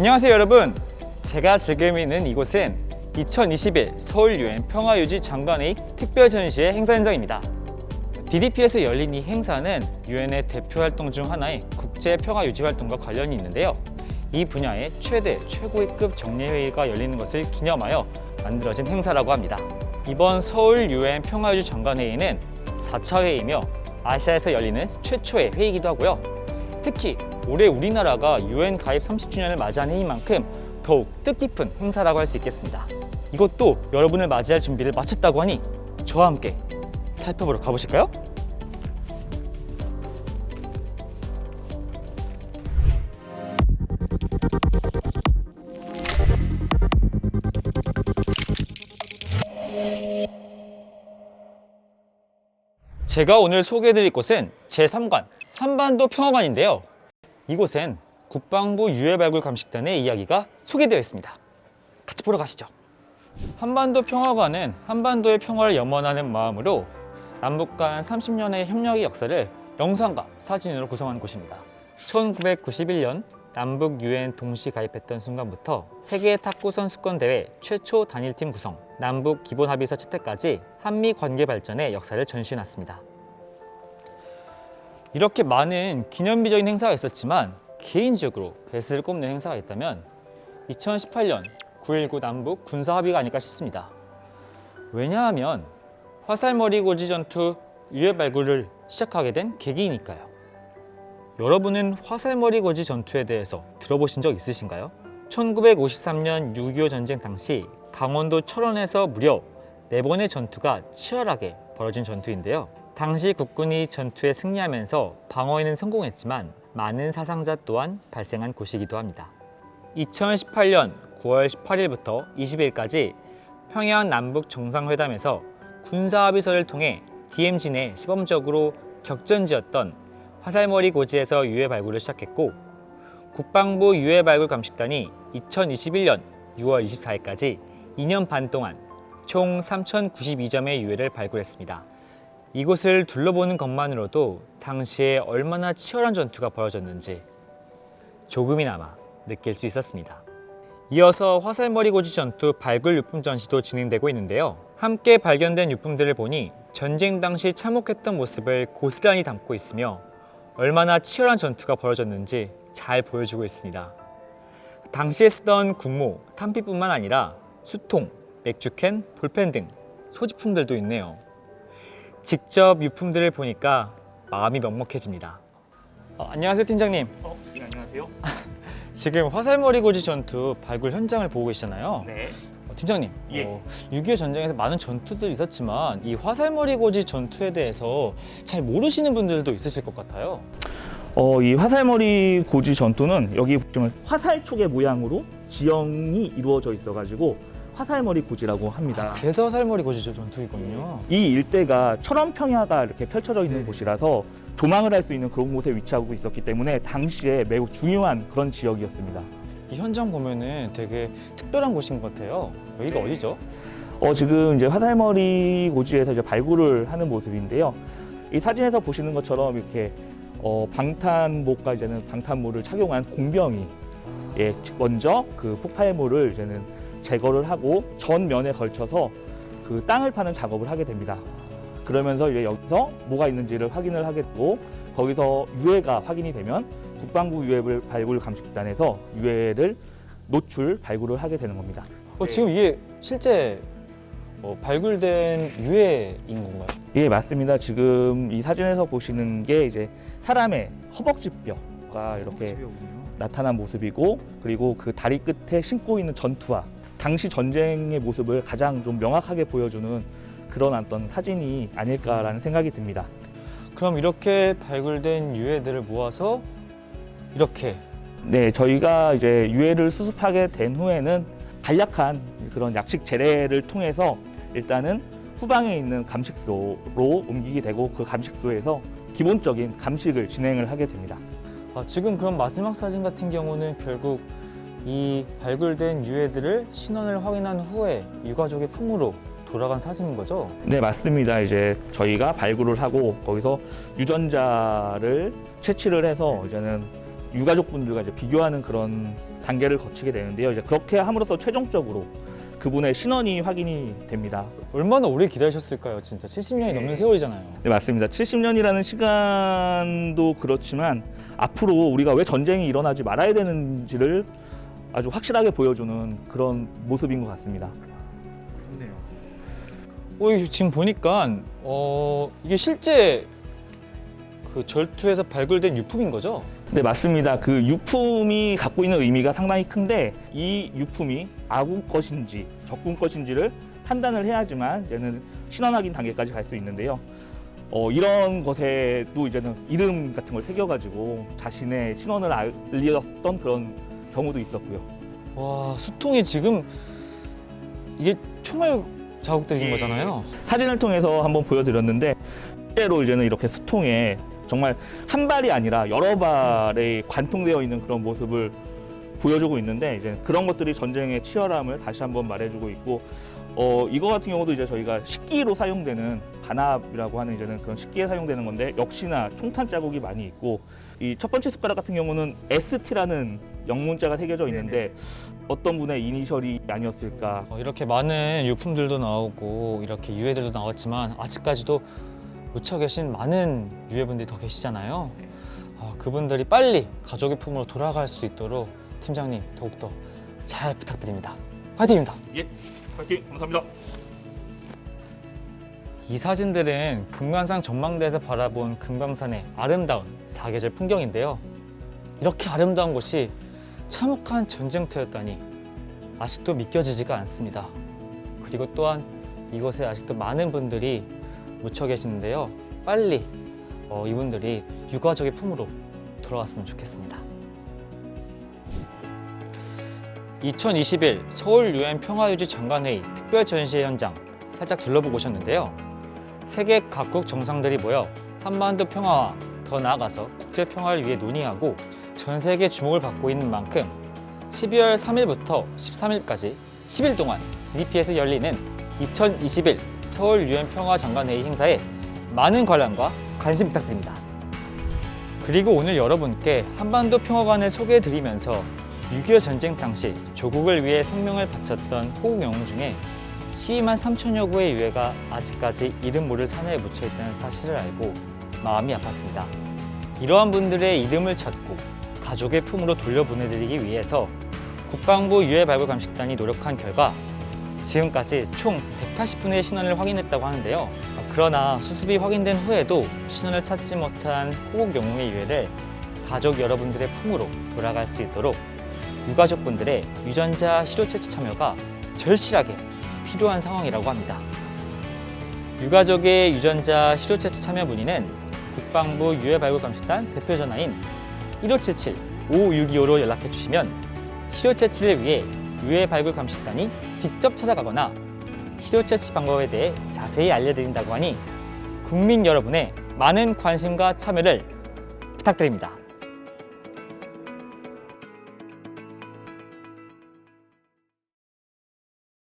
안녕하세요 여러분. 제가 지금 있는 이곳은 2021 서울 유엔 평화유지 장관회의 특별 전시회 행사 현장입니다. DDP에서 열린 이 행사는 유엔의 대표 활동 중 하나인 국제 평화 유지 활동과 관련이 있는데요. 이 분야의 최대 최고위급 정례회의가 열리는 것을 기념하여 만들어진 행사라고 합니다. 이번 서울 유엔 평화유지 장관회의는 4차 회의이며 아시아에서 열리는 최초의 회의이기도 하고요. 특히 올해 우리나라가 유엔 가입 30주년을 맞이한 해인 만큼 더욱 뜻깊은 행사라고 할 수 있겠습니다. 이것도 여러분을 맞이할 준비를 마쳤다고 하니 저와 함께 살펴보러 가보실까요? 제가 오늘 소개해드릴 곳은 제3관 한반도 평화관인데요. 이곳엔 국방부 유해발굴 감식단의 이야기가 소개되어 있습니다. 같이 보러 가시죠. 한반도 평화관은 한반도의 평화를 염원하는 마음으로 남북 간 30년의 협력의 역사를 영상과 사진으로 구성한 곳입니다. 1991년 남북 유엔 동시 가입했던 순간부터 세계 탁구 선수권 대회 최초 단일팀 구성, 남북 기본 합의서 채택까지 한미 관계 발전의 역사를 전시해놨습니다. 이렇게 많은 기념비적인 행사가 있었지만 개인적으로 배스를 꼽는 행사가 있다면 2018년 9.19 남북 군사 합의가 아닐까 싶습니다. 왜냐하면 화살머리 고지 전투 유해 발굴을 시작하게 된 계기니까요. 여러분은 화살머리 고지 전투에 대해서 들어보신 적 있으신가요? 1953년 6.25 전쟁 당시 강원도 철원에서 무려 네 번의 전투가 치열하게 벌어진 전투인데요. 당시 국군이 전투에 승리하면서 방어에는 성공했지만 많은 사상자 또한 발생한 곳이기도 합니다. 2018년 9월 18일부터 20일까지 평양 남북 정상회담에서 군사 합의서를 통해 DMZ 내 시범적으로 격전지였던 화살머리 고지에서 유해 발굴을 시작했고 국방부 유해 발굴 감식단이 2021년 6월 24일까지 2년 반 동안 총 3,092점의 유해를 발굴했습니다. 이곳을 둘러보는 것만으로도 당시에 얼마나 치열한 전투가 벌어졌는지 조금이나마 느낄 수 있었습니다. 이어서 화살머리 고지 전투 발굴 유품 전시도 진행되고 있는데요. 함께 발견된 유품들을 보니 전쟁 당시 참혹했던 모습을 고스란히 담고 있으며 얼마나 치열한 전투가 벌어졌는지 잘 보여주고 있습니다. 당시에 쓰던 군모, 탄피뿐만 아니라 수통, 맥주캔, 볼펜 등 소지품들도 있네요. 직접 유품들을 보니까 마음이 먹먹해집니다. 어, 안녕하세요 팀장님. 어, 네, 안녕하세요. 지금 화살머리 고지 전투 발굴 현장을 보고 계시잖아요. 네. 어, 팀장님, 예. 어, 6.25 전쟁에서 많은 전투들이 있었지만 이 화살머리 고지 전투에 대해서 잘 모르시는 분들도 있으실 것 같아요. 어, 이 화살머리 고지 전투는 여기 보시면 화살촉의 모양으로 지형이 이루어져 있어가지고 화살머리 고지라고 합니다. 그래서 화살머리 고지 전투이군요. 이 일대가 철원 평야가 이렇게 펼쳐져 있는 곳이라서 조망을 할 수 있는 그런 곳에 위치하고 있었기 때문에 당시에 매우 중요한 그런 지역이었습니다. 이 현장 보면은 되게 특별한 곳인 것 같아요. 여기가 네. 어디죠? 어, 지금 이제 화살머리 고지에서 이제 발굴을 하는 모습인데요. 이 사진에서 보시는 것처럼 이렇게 어, 방탄복과 이제는 방탄모를 착용한 공병이 예, 먼저 그 폭발물을 이제는 제거를 하고 전면에 걸쳐서 그 땅을 파는 작업을 하게 됩니다. 그러면서 이제 여기서 뭐가 있는지를 확인을 하게 되고 거기서 유해가 확인이 되면 국방부 유해 발굴 감식단에서 유해를 노출 발굴을 하게 되는 겁니다. 어, 지금 이게 실제 어, 발굴된 유해인 건가요? 예, 맞습니다. 지금 이 사진에서 보시는 게 이제 사람의 허벅지뼈가 이렇게 나타난 모습이고 그리고 그 다리 끝에 신고 있는 전투화 당시 전쟁의 모습을 가장 좀 명확하게 보여주는 그런 어떤 사진이 아닐까라는 생각이 듭니다. 그럼 이렇게 발굴된 유해들을 모아서 이렇게 네, 저희가 이제 유해를 수습하게 된 후에는 간략한 그런 약식 재래를 통해서 일단은 후방에 있는 감식소로 옮기게 되고 그 감식소에서 기본적인 감식을 진행을 하게 됩니다. 아, 지금 그럼 마지막 사진 같은 경우는 결국 이 발굴된 유해들을 신원을 확인한 후에 유가족의 품으로 돌아간 사진인 거죠? 네, 맞습니다. 이제 저희가 발굴을 하고 거기서 유전자를 채취를 해서 이제는 유가족분들과 이제 비교하는 그런 단계를 거치게 되는데요. 이제 그렇게 함으로써 최종적으로 그분의 신원이 확인이 됩니다. 얼마나 오래 기다리셨을까요? 진짜 70년이 넘는 세월이잖아요. 네, 맞습니다. 70년이라는 시간도 그렇지만 앞으로 우리가 왜 전쟁이 일어나지 말아야 되는지를 아주 확실하게 보여주는 그런 모습인 것 같습니다. 어, 지금 보니까 어, 이게 실제 그 절투에서 발굴된 유품인 거죠? 네, 맞습니다. 그 유품이 갖고 있는 의미가 상당히 큰데 이 유품이 아군 것인지 적군 것인지를 판단을 해야지만 얘는 신원 확인 단계까지 갈 수 있는데요. 어, 이런 것에도 이제는 이름 같은 걸 새겨가지고 자신의 신원을 알렸던 그런 경우도 있었고요. 와 수통이 지금 이게 총알 자국들인 예. 거잖아요. 사진을 통해서 한번 보여드렸는데 실제로 이제는 이렇게 수통에 정말 한 발이 아니라 여러 발이 관통되어 있는 그런 모습을 보여주고 있는데 이제 그런 것들이 전쟁의 치열함을 다시 한번 말해주고 있고 어 이거 같은 경우도 이제 저희가 식기로 사용되는 반합이라고 하는 이제는 그런 식기에 사용되는 건데 역시나 총탄 자국이 많이 있고 이 첫 번째 숟가락 같은 경우는 ST라는 영문자가 새겨져 있는데 어떤 분의 이니셜이 아니었을까 어, 이렇게 많은 유품들도 나오고 이렇게 유해들도 나왔지만 아직까지도 묻혀 계신 많은 유해분들이 더 계시잖아요. 아, 그분들이 빨리 가족의 품으로 돌아갈 수 있도록 팀장님 더욱더 잘 부탁드립니다. 화이팅입니다. 예, 파이팅 감사합니다. 이 사진들은 금강산 전망대에서 바라본 금강산의 아름다운 사계절 풍경인데요. 이렇게 아름다운 곳이 참혹한 전쟁터였다니 아직도 믿겨지지가 않습니다. 그리고 또한 이곳에 아직도 많은 분들이 묻혀 계시는데요. 빨리 어, 이분들이 유가족의 품으로 돌아왔으면 좋겠습니다. 2021 서울 유엔 평화유지 장관회의 특별 전시회 현장 살짝 둘러보고 오셨는데요. 세계 각국 정상들이 모여 한반도 평화와 더 나아가서 국제 평화를 위해 논의하고 전 세계 주목을 받고 있는 만큼 12월 3일부터 13일까지 10일 동안 DDP에서 열리는 2021 서울 유엔 평화 장관회의 행사에 많은 관람과 관심 부탁드립니다. 그리고 오늘 여러분께 한반도 평화관을 소개해 드리면서 6.25 전쟁 당시 조국을 위해 생명을 바쳤던 호국 영웅 중에 12만 3천여 구의 유해가 아직까지 이름 모를 산에 묻혀 있다는 사실을 알고 마음이 아팠습니다. 이러한 분들의 이름을 찾고 가족의 품으로 돌려보내드리기 위해서 국방부 유해 발굴 감식단이 노력한 결과 지금까지 총 180분의 신원을 확인했다고 하는데요. 그러나 수습이 확인된 후에도 신원을 찾지 못한 호국 영웅의 유해를 가족 여러분들의 품으로 돌아갈 수 있도록 유가족분들의 유전자 시료 채취 참여가 절실하게 필요한 상황이라고 합니다. 유가족의 유전자 시료 채취 참여 문의는 국방부 유해 발굴 감식단 대표 전화인 1577 5625로 연락해 주시면 시료 채취를 위해 유해 발굴 감식단이 직접 찾아가거나 시료 채취 방법에 대해 자세히 알려드린다고 하니 국민 여러분의 많은 관심과 참여를 부탁드립니다.